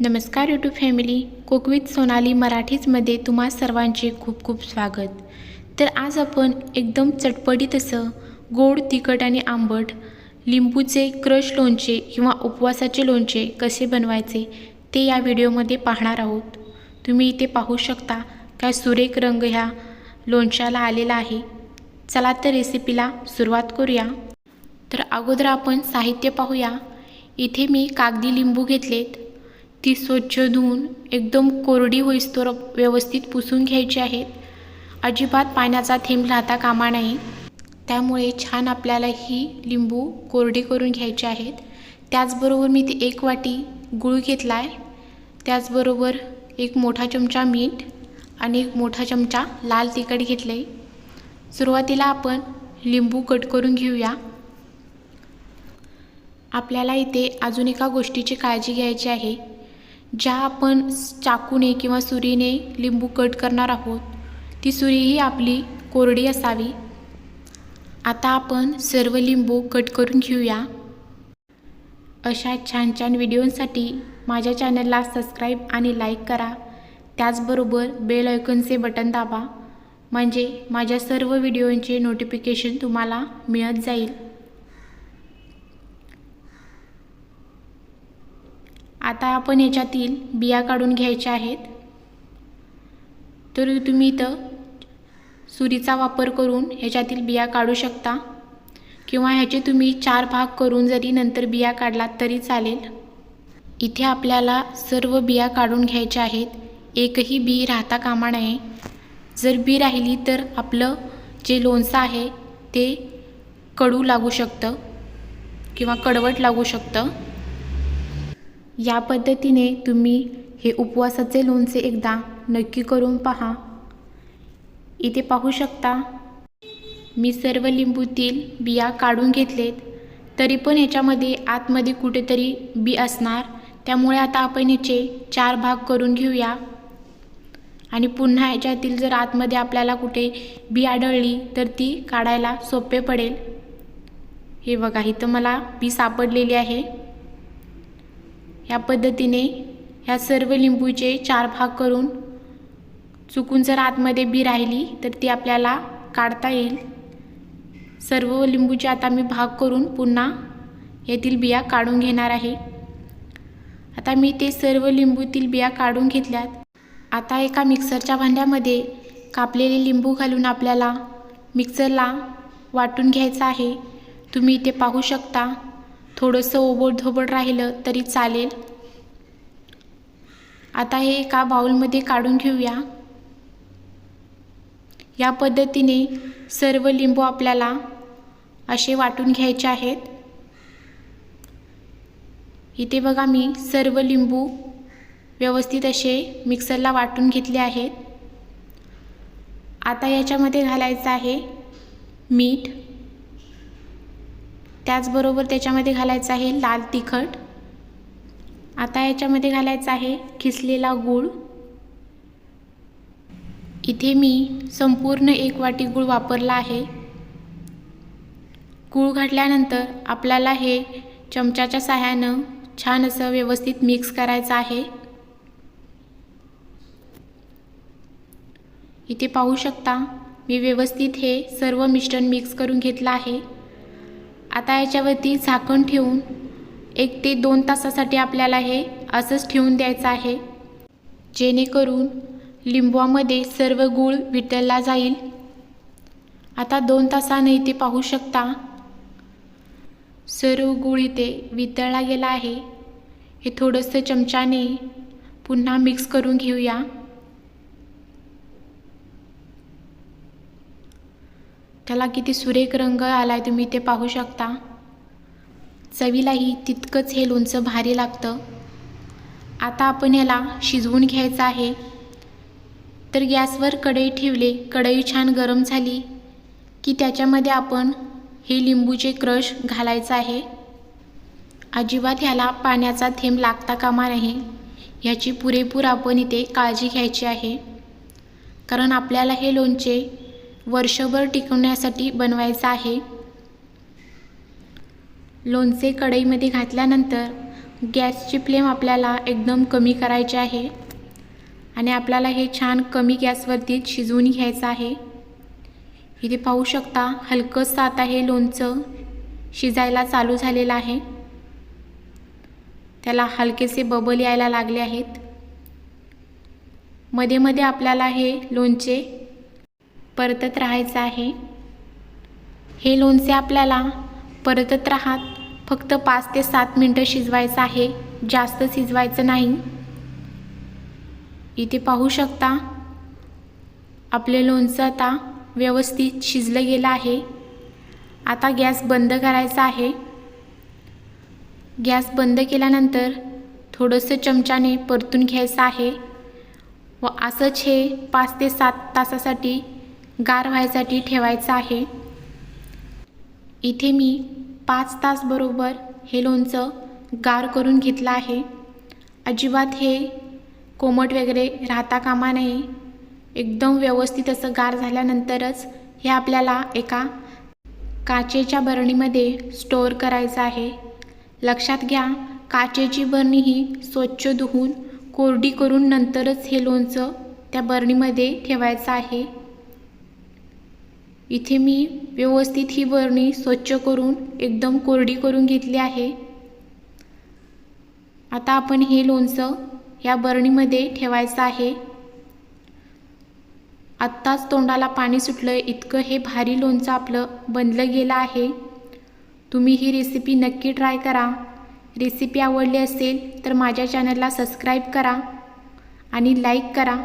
नमस्कार YouTube family कोकवित सोनाली मराठीचमध्ये तुम्हा सर्वांचे खूप खूप स्वागत. तर आज आपण एकदम चटपटीत असं गोड तिखट आणि आंबट लिंबूचे क्रश लोणचे किंवा उपवासाचे लोणचे कसे बनवायचे ते या व्हिडिओमध्ये पाहणार आहोत. तुम्ही इथे पाहू शकता काय सुरेख रंग ह्या लोणच्याला आलेला आहे. चला तर रेसिपीला सुरुवात करूया. तर अगोदर आपण साहित्य पाहूया. इथे मी कागदी लिंबू घेतलेत. ती स्वच्छ धुवून एकदम कोरडी होईस्तोवर व्यवस्थित पुसून घ्यायची आहेत अजिबात पाण्याचा थेंब राहता कामा नाही. त्यामुळे छान आपल्याला ही लिंबू कोरडी करून घ्यायची आहेत. त्याचबरोबर मी ती एक वाटी गूळ घेतला आहे त्याचबरोबर एक मोठा चमचा मीठ आणि एक मोठा चमचा लाल तिखट घेतले आहे सुरुवातीला आपण लिंबू कट करून घेऊया. आपल्याला इथे अजून एका गोष्टीची काळजी घ्यायची आहे. ज्या आपण चाकूने किंवा सुरीने लिंबू कट करणार आहोत ती सुरीही आपली कोरडी असावी. आता आपण सर्व लिंबू कट करून घेऊया. अशा छान छान व्हिडिओंसाठी माझ्या चॅनलला सबस्क्राईब आणि लाईक करा. त्याचबरोबर बेल आयकनचे बटन दाबा म्हणजे माझ्या सर्व व्हिडिओंचे नोटिफिकेशन तुम्हाला मिळत जाईल. आता आपण याच्यातील बिया काढून घ्यायच्या आहेत. तर तुम्ही इथं सुरीचा वापर करून ह्याच्यातील बिया काढू शकता. किंवा ह्याचे तुम्ही चार भाग करून जरी नंतर बिया काढलात तरी चालेल. इथे आपल्याला सर्व बिया काढून घ्यायच्या आहेत. एकही बी राहता कामा नये. जर बी राहिली तर आपलं जे लोणचं आहे ते कडू लागू शकतं. किंवा कडवट लागू शकतं. या पद्धतीने तुम्ही हे उपवासाचे लोणचे एकदा नक्की करून पहा. इथे पाहू शकता मी सर्व लिंबूतील बिया काढून घेतलेत. तरी पण ह्याच्यामध्ये आतमध्ये कुठेतरी बी असणार. त्यामुळे आता आपण याचे चार भाग करून घेऊया. आणि पुन्हा ह्याच्यातील जर आतमध्ये आपल्याला कुठे बी आढळली तर ती काढायला सोपे पडेल. हे बघा इथं मला बी सापडलेली आहे. ह्या पद्धतीने ह्या सर्व लिंबूचे चार भाग करून चुकून जर आतमध्ये बी राहिली तर ती आपल्याला काढता येईल. सर्व लिंबूचे आता मी भाग करून पुन्हा येथील बिया काढून घेणार आहे. आता मी ते सर्व लिंबूतील बिया काढून घेतल्यात. आता एका मिक्सरच्या भांड्यामध्ये कापलेले लिंबू घालून आपल्याला मिक्सरला वाटून घ्यायचं आहे. तुम्ही इथे पाहू शकता. थोडंसं ओबड धोबड राहिलं तरी चालेल. आता हे एका बाउलमध्ये काढून घेऊया. या पद्धतीने सर्व लिंबू आपल्याला असे वाटून घ्यायचे आहेत. इथे बघा मी सर्व लिंबू व्यवस्थित असे मिक्सरला वाटून घेतले आहेत. आता याच्यामध्ये घालायचं आहे मीठ. त्याचबरोबर त्याच्यामध्ये घालायचं आहे लाल तिखट. आता याच्यामध्ये घालायचं आहे खिसलेला गूळ. इथे मी संपूर्ण एक वाटी गूळ वापरला आहे. गूळ घातल्यानंतर आपल्याला हे चमच्याच्या साह्यानं छान असं व्यवस्थित मिक्स करायचं आहे. इथे पाहू शकता मी व्यवस्थित हे सर्व मिश्रण मिक्स करून घेतलं आहे. आता याच्यावरती झाकण ठेवून एक ते दोन तासासाठी आपल्याला हे असंच ठेवून द्यायचं आहे. जेणेकरून लिंबवामध्ये सर्व गूळ वितळला जाईल. आता दोन तासाने इथे पाहू शकता सर्व गूळ इथे वितळला गेला आहे. हे थोडंसं चमच्याने पुन्हा मिक्स करून घेऊया. त्याला किती सुरेख रंग आला आहे तुम्ही ते पाहू शकता. चवीलाही तितकंच हे लोणचं भारी लागतं. आता आपण याला शिजवून घ्यायचं आहे. तर गॅसवर कढई ठेवले कढई छान गरम झाली की त्याच्यामध्ये आपण हे लिंबूचे क्रश घालायचं आहे. अजिबात ह्याला पाण्याचा थेंब लागता कामा नाही ह्याची पुरेपूर आपण इथे काळजी घ्यायची आहे. कारण आपल्याला हे लोणचे वर्षभर टिकवण्यासाठी बनवायचं आहे. लोणचे कढईमध्ये घातल्यानंतर गॅसची फ्लेम आपल्याला एकदम कमी करायची आहे आणि आपल्याला हे छान कमी गॅसवरती शिजवून घ्यायचं आहे. इथे पाहू शकता हलकंच आता हे लोणचं. शिजायला चालू झालेलं आहे. त्याला हलकेसे बबल यायला लागले आहेत. मध्ये मध्ये आपल्याला हे लोणचे परतत राहायचं आहे. हे लोणचे आपल्याला परतत राहत फक्त पाच ते सात मिनटं शिजवायचं आहे. जास्त शिजवायचं नाही. इथे पाहू शकता आपले लोणचं आता व्यवस्थित शिजलं गेलं आहे. आता गॅस बंद करायचा आहे. गॅस बंद केल्यानंतर थोडंसं चमच्याने परतून घ्यायचं आहे. व असंच हे पाच ते सात तासासाठी गार व्हायसाठी ठेवायचं आहे. इथे मी पाच तास बरोबर हे लोणचं गार करून घेतलं आहे. अजिबात हे कोमट वगैरे राहता कामा नये. एकदम व्यवस्थित असं गार झाल्यानंतरच हे आपल्याला एका काचेच्या बरणीमध्ये स्टोअर करायचं आहे. लक्षात घ्या काचेची बरणी ही स्वच्छ धुवून कोरडी करून नंतरच हे लोणचं त्या बरणीमध्ये ठेवायचं आहे. इथे मी व्यवस्थित ही बरणी स्वच्छ करून एकदम कोरडी करून घेतली आहे. आता आपण हे लोणचं या बरणीमध्ये ठेवायचं आहे. आत्ताच तोंडाला पाणी सुटलं इतकं हे भारी लोणचं आपलं बनलं गेलं आहे. तुम्ही ही रेसिपी नक्की ट्राय करा. रेसिपी आवडली असेल तर माझ्या चॅनलला सबस्क्राईब करा आणि लाईक करा.